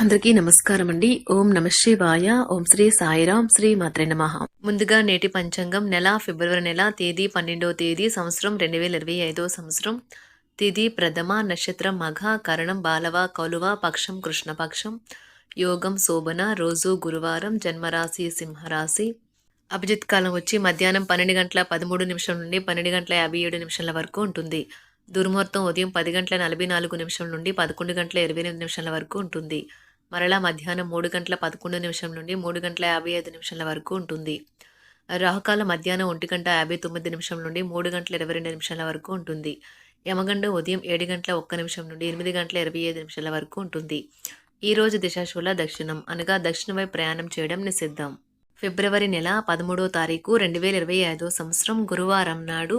అందరికీ నమస్కారం అండి ఓం నమ శివాయ. ఓం శ్రీ సాయిరాం శ్రీ మాత్రే నమ. ముందుగా నేటి పంచాంగం నెల ఫిబ్రవరి నెల తేదీ పన్నెండవ తేదీ సంవత్సరం రెండు వేల ఇరవై ఐదో సంవత్సరం. తిథి ప్రథమ నక్షత్రం మఘ కరణం బాలవ కౌలువ పక్షం కృష్ణపక్షం యోగం శోభన రోజు గురువారం జన్మరాశి సింహరాశి. అభిజిత్ కాలం వచ్చి మధ్యాహ్నం పన్నెండు గంటల పదమూడు నిమిషం నుండి పన్నెండు గంటల యాభై ఏడు నిమిషాల వరకు ఉంటుంది. దుర్ముహూర్తం ఉదయం పది గంటల నలభై నాలుగు నిమిషం నుండి పదకొండు గంటల ఇరవై ఎనిమిది నిమిషాల వరకు ఉంటుంది. మరలా మధ్యాహ్నం మూడు గంటల పదకొండు నిమిషం నుండి మూడు గంటల యాభై ఐదు నిమిషాల వరకు ఉంటుంది. రాహుకాల మధ్యాహ్నం ఒంటి గంట యాభై తొమ్మిది నిమిషం నుండి మూడు గంటల ఇరవై రెండు నిమిషాల వరకు ఉంటుంది. యమగండ ఉదయం ఏడు గంటల ఒక్క నిమిషం నుండి ఎనిమిది గంటల ఇరవై ఐదు నిమిషాల వరకు ఉంటుంది. ఈ రోజు దిశాశూల దక్షిణం అనగా దక్షిణ వైపు ప్రయాణం చేయడం నిషిద్ధం. ఫిబ్రవరి నెల పదమూడో తారీఖు రెండు వేల ఇరవై ఐదో సంవత్సరం గురువారం నాడు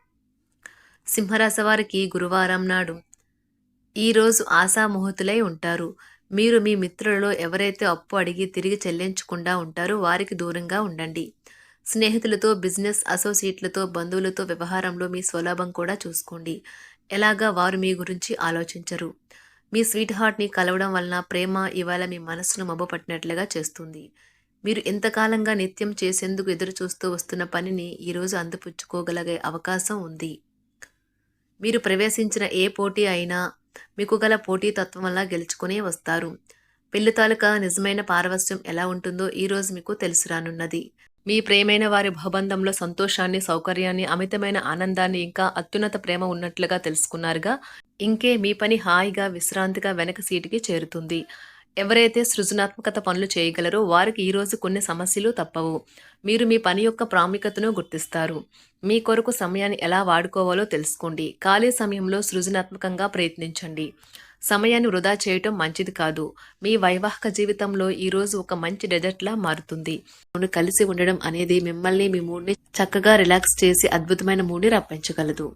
సింహరాశి వారికి గురువారం నాడు. ఈరోజు ఆశామోహతులై ఉంటారు. మీరు మీ మిత్రులలో ఎవరైతే అప్పు అడిగి తిరిగి చెల్లించకుండా ఉంటారో వారికి దూరంగా ఉండండి. స్నేహితులతో బిజినెస్ అసోసియేట్లతో బంధువులతో వ్యవహారంలో మీ స్వలాభం కూడా చూసుకోండి. ఎలాగా వారు మీ గురించి ఆలోచించరు. మీ స్వీట్ హార్ట్ని కలవడం వలన ప్రేమ ఇవాళ మీ మనసును మబ్బపట్టినట్లుగా చేస్తుంది. మీరు ఎంతకాలంగా నిత్యం చేసేందుకు ఎదురు చూస్తూ వస్తున్న పనిని ఈరోజు అందిపుచ్చుకోగలిగే అవకాశం ఉంది. మీరు ప్రవేశించిన ఏ పోటీ అయినా మీకు గల పోటీతత్వం వల్ల గెలుచుకునే వస్తారు. పెళ్ళి తాలూకా నిజమైన పారవస్యం ఎలా ఉంటుందో ఈరోజు మీకు తెలిసి రానున్నది. మీ ప్రేమైన వారి భవబంధంలో సంతోషాన్ని సౌకర్యాన్ని అమితమైన ఆనందాన్ని ఇంకా అత్యున్నత ప్రేమ ఉన్నట్లుగా తెలుసుకున్నారుగా. ఇంకే మీ పని హాయిగా విశ్రాంతిగా వెనక సీటుకి చేరుతుంది. ఎవరైతే సృజనాత్మకత పనులు చేయగలరో వారికి ఈరోజు కొన్ని సమస్యలు తప్పవు. మీరు మీ పని యొక్క ప్రాముఖ్యతను గుర్తిస్తారు. మీ కొరకు సమయాన్ని ఎలా వాడుకోవాలో తెలుసుకోండి. ఖాళీ సమయంలో సృజనాత్మకంగా ప్రయత్నించండి. సమయాన్ని వృధా చేయటం మంచిది కాదు. మీ వైవాహిక జీవితంలో ఈరోజు ఒక మంచి డెజర్ట్లా మారుతుంది. మూడు కలిసి ఉండడం అనేది మిమ్మల్ని మీ మూడ్ని చక్కగా రిలాక్స్ చేసి అద్భుతమైన మూడ్ని రప్పించగలదు.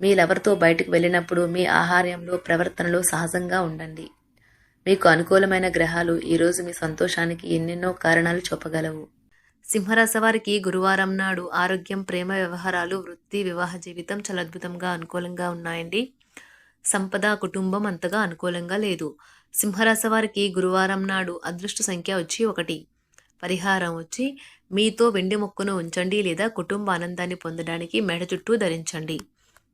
మీ లవర్తో బయటకు వెళ్ళినప్పుడు మీ ఆహార్యంలో ప్రవర్తనలో సహజంగా ఉండండి. మీకు అనుకూలమైన గ్రహాలు ఈరోజు మీ సంతోషానికి ఎన్నెన్నో కారణాలు చూపగలవు. సింహరాశి వారికి గురువారం నాడు ఆరోగ్యం ప్రేమ వ్యవహారాలు వృత్తి వివాహ జీవితం చాలా అద్భుతంగా అనుకూలంగా ఉన్నాయండి. సంపద కుటుంబం అంతగా అనుకూలంగా లేదు. సింహరాశి వారికి గురువారం నాడు అదృష్ట సంఖ్య వచ్చి ఒకటి. పరిహారం వచ్చి మీతో వెండి మొక్కను ఉంచండి లేదా కుటుంబ ఆనందాన్ని పొందడానికి మెడ చుట్టూ ధరించండి.